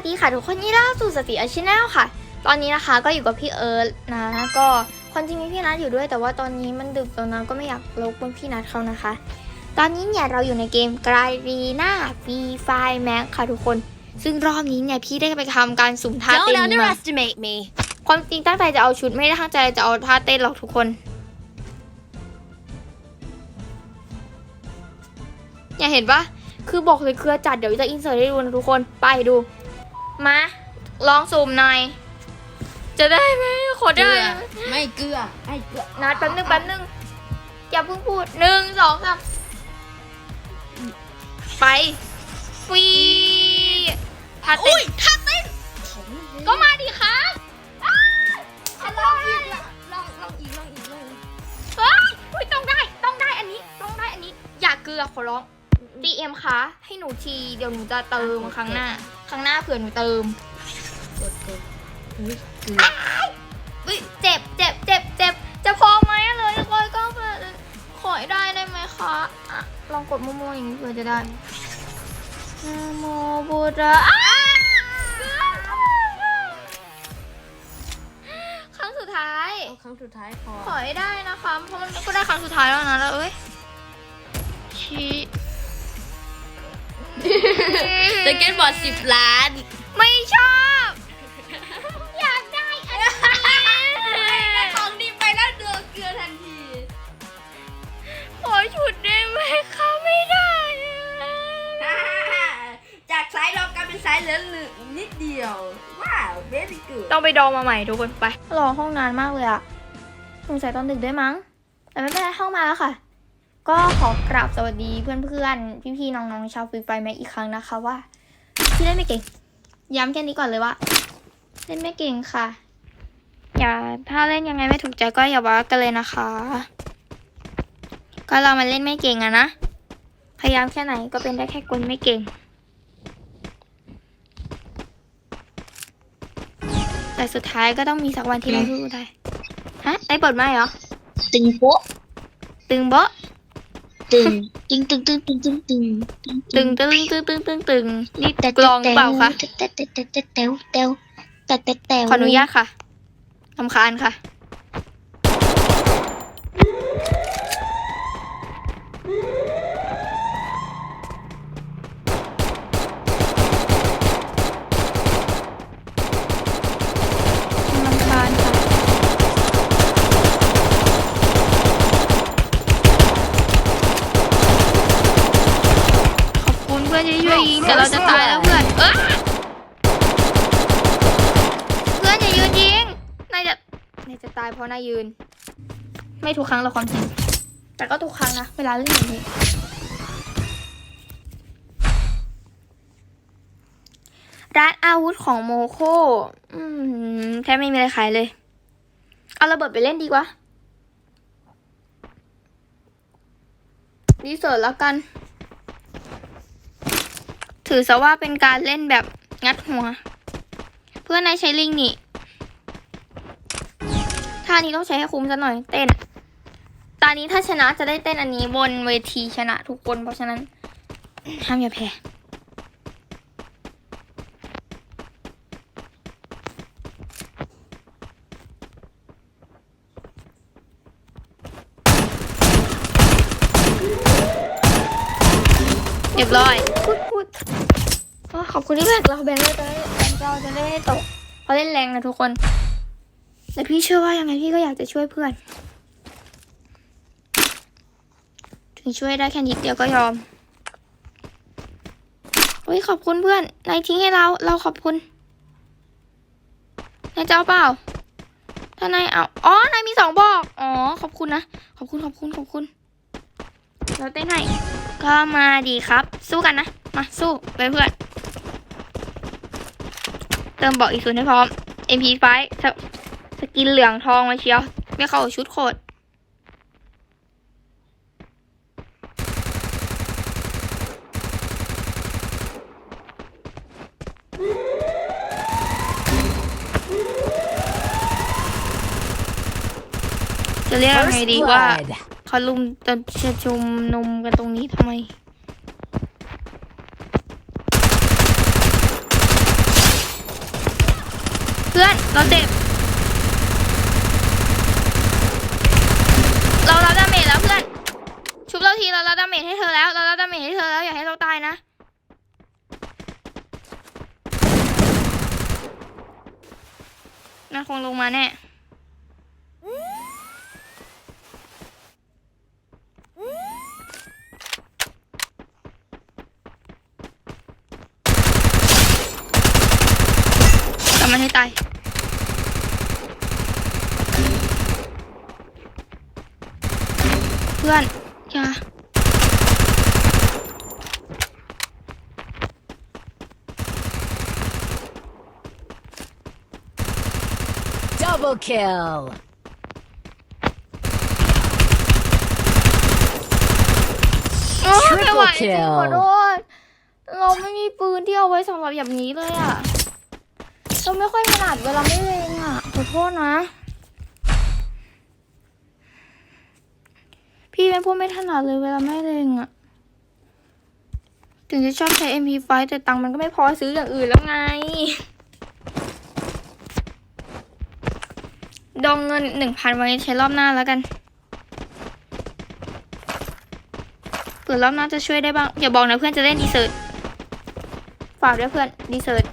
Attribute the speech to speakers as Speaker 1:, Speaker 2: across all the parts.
Speaker 1: วัสดีค่ะทุกคนนี่ล่าสู่สติอาชิแนลค่ะ ตอนนี้นะคะก็อยู่กับพี่เอิร์ธนะก็ความจริงมีพี่นัทอยู่ด้วย แต่ว่าตอนนี้มันดึกแล้วนะก็ไม่อยากรบกวนพี่นัทเขานะคะ ตอนนี้เนี่ยเราอยู่ในเกมไกรรีนาฟีไฟแม็กค่ะทุกคน ซึ่งรอบนี้เนี่ยพี่ได้ไปทำการสุ่มท่า
Speaker 2: Don't
Speaker 1: เต้นมา
Speaker 2: underestimate me.
Speaker 1: ความจริงตั้งใจจะเอาชุดไม่ได้ตั้งใจจะเอาท่าเต้นหรอกทุกคนอย่าเห็นปะคือบอกเลยเครือจัดเดี๋ยวจะอินเสิร์ตให้ดูนะทุกคนไปดู มา ลองซูมหน่อย จะได้ไหมขอได้ไหม
Speaker 3: ไม่เกลือไม่เกลือ
Speaker 1: นัดแป๊บนึงแป๊บนึงอย่าเพิ่งพูดหนึ่งสองสามไปฟีท่าเต้นท่าเต้นก็มาดิคะอ้าวลองอีก
Speaker 3: ลองลองอีกลองอีกลองอีก
Speaker 1: เฮ้ยอุ๊ยต้องได้ต้องได้อันนี้ ต้องได้อันนี้ อย่าเกลือขอร้อง DM คะให้หนูทีเดี๋ยวหนูจะเติมครั้งหน้า ครั้งหน้าเผื่อหนูเติม
Speaker 3: กดกดอุ้ยเกลือ
Speaker 1: อุ๊ยเจ็บเจ็บเจ็บเจ็บจะพอไหมอะเลยคอยก็ขอให้ได้ได้ไหมคะอะลองกดโมโมอย่างนี้เผื่อจะได้นะโมบุตระอ้าวครั้งสุดท้าย
Speaker 3: เอาครั้งสุดท้ายพอ
Speaker 1: ขอให้ได้นะคะ เพราะมันก็ได้ครั้งสุดท้ายแล้วนะแล้วเอ้ยชี
Speaker 3: สเก็ตบอร์ดสิบล้าน
Speaker 1: ไม่ชอบ อยากได้อันนี้
Speaker 3: ได้ของดีไปแล้วเดือเกลือทันที
Speaker 1: ขอชุดได้ไหมคะไม่ได้อะ
Speaker 3: จากสายรองกลายเป็นสายเหลืองหนึ่งนิดเดียว ว้าวเบสเกลือ
Speaker 1: ต้องไปดองมาใหม่ทุกคนไป รอห้องนานมากเลยอะสงสัยตอนดึกด้วยมั้ง แต่ไม่เป็นไรเข้ามาแล้วค่ะ ก็ขอกราบสวัสดีเพื่อนๆ พี่ๆ น้องๆ ชาวฟรีไฟแม็กอีกครั้งนะคะว่าพี่เล่นไม่เก่ง ย้ำแค่นี้ก่อนเลยว่า เล่นไม่เก่งค่ะ อย่าถ้าเล่นยังไงไม่ถูกใจก็อย่าว่ากันเลยนะคะ ก็เรามาเล่นไม่เก่งอะนะ พยายามแค่ไหนก็เป็นได้แค่คนไม่เก่ง แต่สุดท้ายก็ต้องมีสักวันที่เราสู้ได้ ฮะได้เปิดไหมเหรอ
Speaker 4: ตึงโป๊ะ
Speaker 1: ตึงโบะ
Speaker 4: ตึงตึงตึงตึงตึงตึงตึง
Speaker 1: ตึงตึงตึงตึงตึงตึงนี่กลองเปล่าคะ
Speaker 4: แตะแตะแตะแตะแตะแตะแตะแตะแตะ
Speaker 1: ขออนุญาตค่ะลำคาญค่ะ ลำคาญค่ะ ขอบคุณเพื่อนที่ช่วยยิง แต่เราจะตายแล้วเพื่อนเอ้ยเพื่อนอย่ายืนยิงนายจะนายจะตายเพราะนายยืน ไม่ทุกครั้งเราความจริงแต่ก็ทุกครั้งนะเวลาเล่นแบบนี้ร้านอาวุธของโมโคแทบไม่มีอะไรขายเลย เอาระเบิดไปเล่นดีกว่า ดีเสิร์ตแล้วกัน ถือซะว่าเป็นการเล่นแบบงัดหัว เพื่อนนายใช้ลิงนี่ท่านี้ต้องใช้ให้คุ้มซะหน่อยเต้นตอนนี้ถ้าชนะจะได้เต้นอันนี้บนเวทีชนะทุกคนเพราะฉะนั้น ห้ามอย่าแพ้เรียบร้อย ขอบคุณที่แบกเราแบงค์เราจะได้แบงค์เราจะได้ไม่ตกเพราะเล่นแรงนะทุกคน แต่พี่เชื่อว่ายังไงพี่ก็อยากจะช่วยเพื่อน ถึงช่วยได้แค่นิดเดียวก็ยอมเฮ้ยขอบคุณเพื่อนนายทิ้งให้เราเราขอบคุณนายจะเอาเปล่าถ้านายเอาอ๋อนายมีสองบอกอ๋อขอบคุณนะขอบคุณขอบคุณขอบคุณเราเต้นให้ก็มาดีครับ สู้กันนะ มาสู้ไปเพื่อน เติมบอกอีกศูนย์ให้พร้อม MP5 สสกินเหลืองทองมาเชียว ไม่เข้าชุดโคตรจะเรียกยังไงดีว่าเขาลุมจะจะชุมนุมกันตรงนี้ทำไม พื่อน เราเจ็บ เรารับดาเมจแล้วเพื่อน ชุบเราทีเรารับดาเมจให้เธอแล้ว เรารับดาเมจให้เธอแล้วอย่าให้เราตายนะมันคงลงมาแน่กลับมันให้ตาย เพื่อนอย่า
Speaker 2: Double kill.
Speaker 1: โอ้ยไม่ไหว
Speaker 2: Triple
Speaker 1: จริง
Speaker 2: kill
Speaker 1: ขอโทษเราไม่มีปืนที่เอาไว้สำหรับอย่างนี้เลยอะเราไม่ค่อยถนัดเวลาไม่เลงอะขอโทษนะ พี่เป็นพวกไม่ถนัดเลยเวลาไม่เลงอะถึงจะชอบใช้ MP5 แต่ตังค์มันก็ไม่พอซื้ออย่างอื่นแล้วไง ดองเงินหนึ่งพันไว้ใช้รอบหน้าแล้วกันเผื่อรอบหน้าจะช่วยได้บ้าง อย่าบอกนะเพื่อนจะเล่นดีเซิร์ตฝากด้วยเพื่อนดีเซิร์ต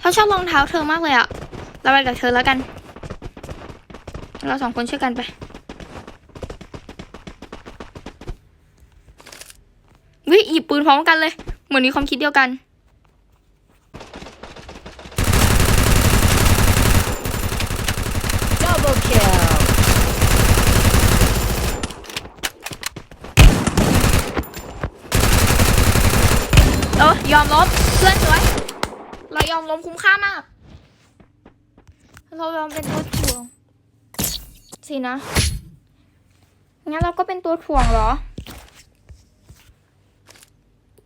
Speaker 1: เขาชอบรองเท้าเธอมากเลยอะเราไปกับเธอแล้วกัน เราสองคนช่วยกันไป วิหยิบปื นพร้อมกันเลย เหมือนมีความคิดเดียวกัน
Speaker 2: Double kill.
Speaker 1: เออยอมล้มเพื่อนสวย เรายอมล้มคุ้มค่ามาก เรายอมเป็นตัวถ่วง สินะ งั้นเราก็เป็นตัวถ่วงเหรอ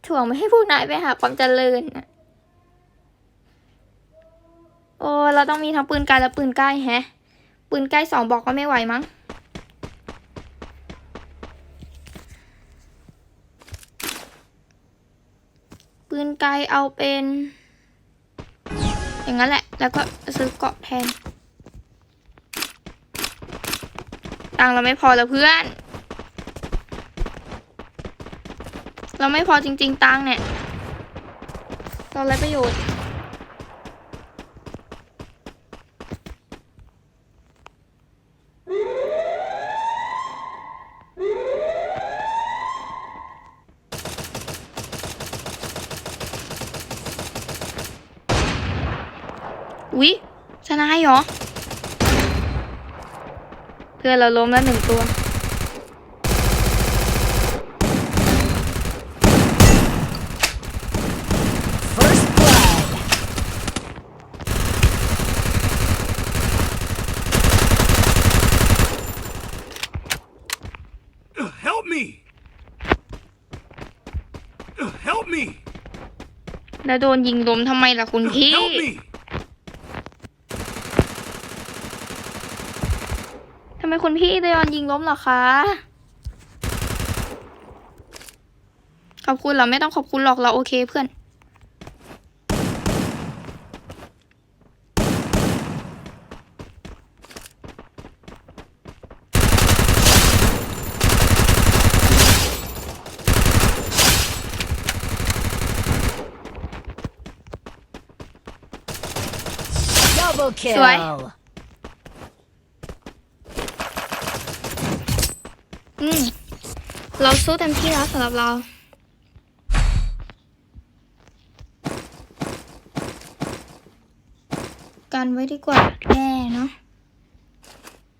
Speaker 1: ถ่วงไม่ให้พวกนายไปหาความเจริญน่ะโอ้เราต้องมีทั้งปืนไกลและปืนใกล้แฮะ ปืนใกล้สองบอกก็ไม่ไหวมั้ง ปืนไกลเอาเป็น อย่างนั้นแหละ แล้วก็ซื้อเกาะแทน ตังเราไม่พอแล้วเพื่อน เราไม่พอจริง ๆ ตังเนี่ย เราไรประโยชน์ อุ๊ยชนะเหรอ เพื่อนเราล้มแล้วหนึ่งตัว แล้วโดนยิงล้มทำไมล่ะคุณพี่
Speaker 5: Help me!
Speaker 1: ทำไมคุณพี่โดนยิงล้มเหรอคะ ขอบคุณเหราไม่ต้องขอบคุณหรอกเราโอเคเพื่อน
Speaker 2: Double kill.
Speaker 1: สวย อืม เราสู้เต็มที่แล้วสำหรับเรา กันไว้ดีกว่าแย่เนาะ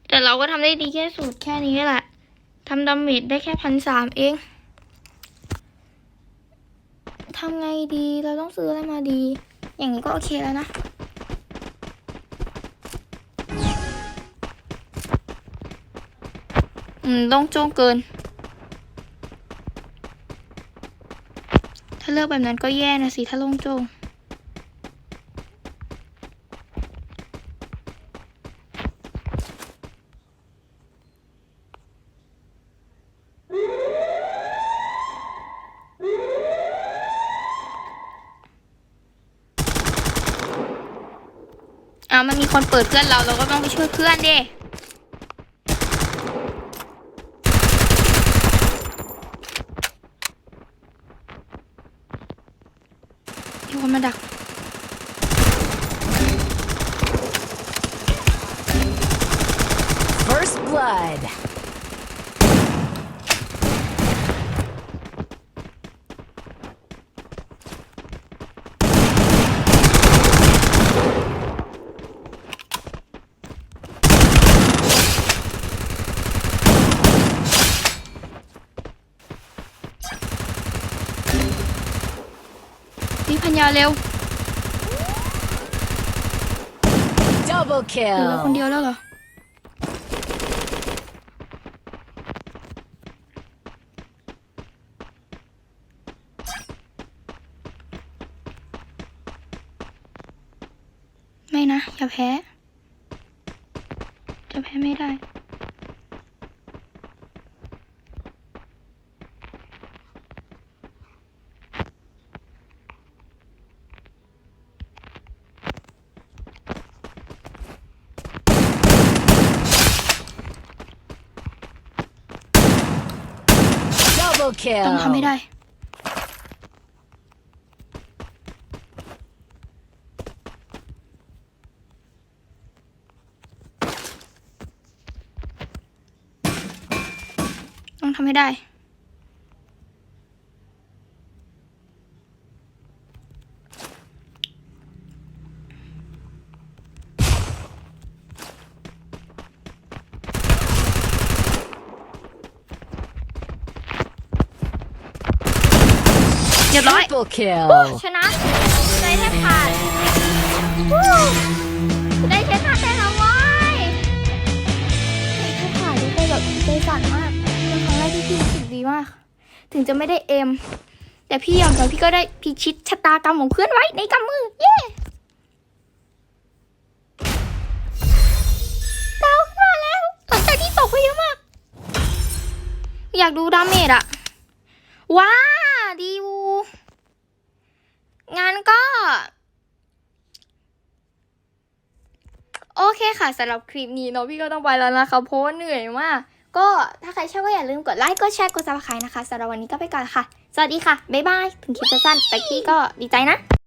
Speaker 1: แต่เราก็ทำได้ดีแค่สุดแค่นี้แหละ ทำดาเมจได้แค่พันสามเอง ทำไงดี เราต้องซื้ออะไรมาดี อย่างนี้ก็โอเคแล้วนะ อืมต้องโจ้งเกิน ถ้าเลือกแบบนั้นก็แย่นะสิ ถ้าโล่งโจ้งอ่ามันมีคนเปิดเพื่อนเราเราก็ต้องไปช่วยเพื่อนดิมีคนมาดัก
Speaker 2: First blood.
Speaker 1: พี่พัญญาเร็ว
Speaker 2: Double
Speaker 1: เหลือเราคนเดี
Speaker 2: kill.
Speaker 1: ยวแล้วเหรอ ไม่นะอย่าแพ้ จะแพ้ไม่ได้
Speaker 2: Double
Speaker 1: ต้องทำให้
Speaker 2: kill.
Speaker 1: ได้ ทำให้ได้ เรียบร้อย
Speaker 2: Triple kill.
Speaker 1: ชนะได้แทบขาดวู้ได้แค่ขาดได้แล้วเว้ยได้แค่ขาดได้แบบใจสั่นมาก พี่รู้สึกดีมาก ถึงจะไม่ได้เอ็ม แต่พี่ย่างน้อยพี่ก็ได้พิชิตชะตากรรมของเพื่อนไว้ในกำมือ เย้ดาวขึ้นมาแล้วหลังจากที่ตกไปเยอะมาก อยากดูดาเมจอะว้าดีวูงั้นก็ โอเคค่ะสำหรับคลิปนี้เนาะพี่ก็ต้องไปแล้วนะคะเพราะว่าเหนื่อยมาก ก็ถ้าใครชอบก็อย่าลืมกดไลค์ กดแชร์ กดซับสไครต์นะคะสำหรับวันนี้ก็ไปก่อนค่ะ สวัสดีค่ะ บ๊ายบาย ถึงคลิปจะสั้นแต่พี่ก็ดีใจนะ